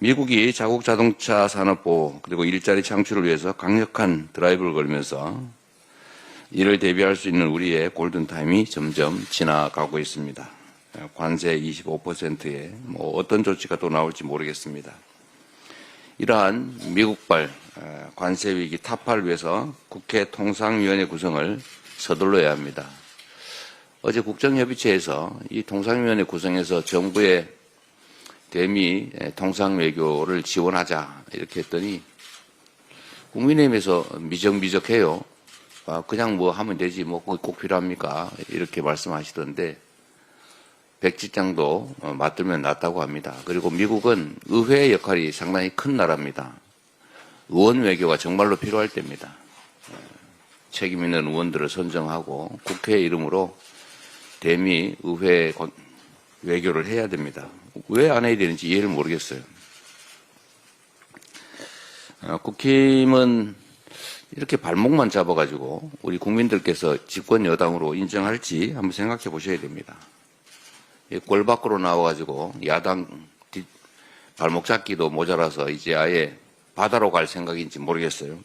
미국이 자국 자동차 산업 보호 그리고 일자리 창출을 위해서 강력한 드라이브를 걸면서 이를 대비할 수 있는 우리의 골든타임이 점점 지나가고 있습니다. 관세 25%에 뭐 어떤 조치가 또 나올지 모르겠습니다. 이러한 미국발 어, 관세 위기 타파를 위해서 국회 통상위원회 구성을 서둘러야 합니다. 어제 국정협의체에서 이 통상위원회 구성에서 정부의 대미 통상 외교를 지원하자 이렇게 했더니 국민의힘에서 미적미적해요. 아, 그냥 뭐 하면 되지 뭐 꼭 필요합니까 이렇게 말씀하시던데 백지장도 어, 맞들면 낫다고 합니다. 그리고 미국은 의회의 역할이 상당히 큰 나라입니다. 의원 외교가 정말로 필요할 때입니다. 어, 책임 있는 의원들을 선정하고 국회 이름으로 대미 의회 권- 외교를 해야 됩니다. 왜 안 해야 되는지 이해를 모르겠어요. 어, 국힘은 이렇게 발목만 잡아가지고 우리 국민들께서 집권 여당으로 인정할지 한번 생각해 보셔야 됩니다. 이꼴 밖으로 나와가지고 야당 뒷 발목 잡기도 모자라서 이제 아예 바다로 갈 생각인지 모르겠어요.